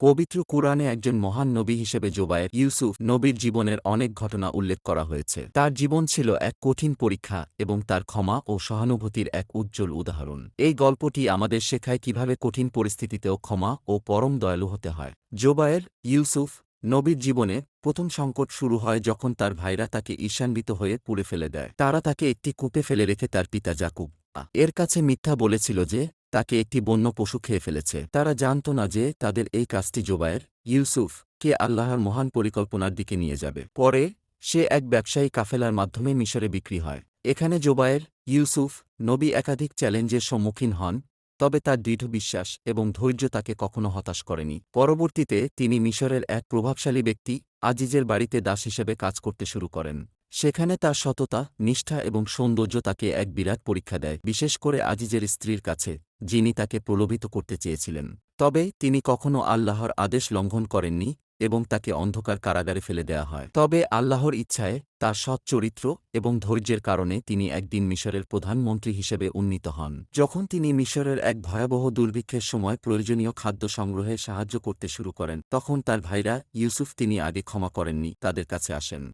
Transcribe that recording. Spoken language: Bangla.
পবিত্র কুরআনে একজন মহান নবী হিসেবে জোবায়ের ইউসুফ নবীর জীবনের অনেক ঘটনা উল্লেখ করা হয়েছে। তার জীবন ছিল এক কঠিন পরীক্ষা এবং তার ক্ষমা ও সহানুভূতির এক উজ্জ্বল উদাহরণ। এই গল্পটি আমাদের শেখায় কীভাবে কঠিন পরিস্থিতিতেও ক্ষমা ও পরম দয়ালু হতে হয়। জোবায়ের ইউসুফ নবীর জীবনে প্রথম সংকট শুরু হয় যখন তার ভাইরা তাকে ঈশান্বিত হয়ে পুড়ে ফেলে দেয়। তারা তাকে একটি কূপে ফেলে রেখে তার পিতা জাকুব। এর কাছে মিথ্যা বলেছিল যে তাকে একটি বন্য পশু খেয়ে ফেলেছে। তারা জানত না যে তাদের এই কাজটি জোবায়ের, ইউসুফ, কে আল্লাহর মহান পরিকল্পনার দিকে নিয়ে যাবে। পরে, সে এক ব্যবসায়ী কাফেলার মাধ্যমে মিশরে বিক্রি হয়। এখানে জোবায়ের, ইউসুফ, নবী একাধিক চ্যালেঞ্জের সম্মুখীন হন, তবে তার দৃঢ় বিশ্বাস এবং ধৈর্য তাকে কখনো হতাশ করেনি। পরবর্তীতে তিনি মিশরের এক প্রভাবশালী ব্যক্তি, আজিজের বাড়িতে দাস হিসেবে কাজ করতে শুরু করেন। সেখানে তার সততা, নিষ্ঠা এবং সৌন্দর্য তাকে এক বিরাট পরীক্ষা দেয়, বিশেষ করে আজিজের স্ত্রীর কাছে, যিনি তাকে প্রলোভিত করতে চেয়েছিলেন। তবে তিনি কখনও আল্লাহর আদেশ লঙ্ঘন করেননি এবং তাকে অন্ধকার কারাগারে ফেলে দেয়া হয়। তবে আল্লাহর ইচ্ছায় তার সৎ চরিত্র এবং ধৈর্যের কারণে তিনি একদিন মিশরের প্রধানমন্ত্রী হিসেবে উন্নীত হন। যখন তিনি মিশরের এক ভয়াবহ দুর্ভিক্ষের সময় প্রয়োজনীয় খাদ্য সংগ্রহে সাহায্য করতে শুরু করেন, তখন তার ভাইরা ইউসুফ তিনি আগে ক্ষমা করেননি, তাদের কাছে আসেন।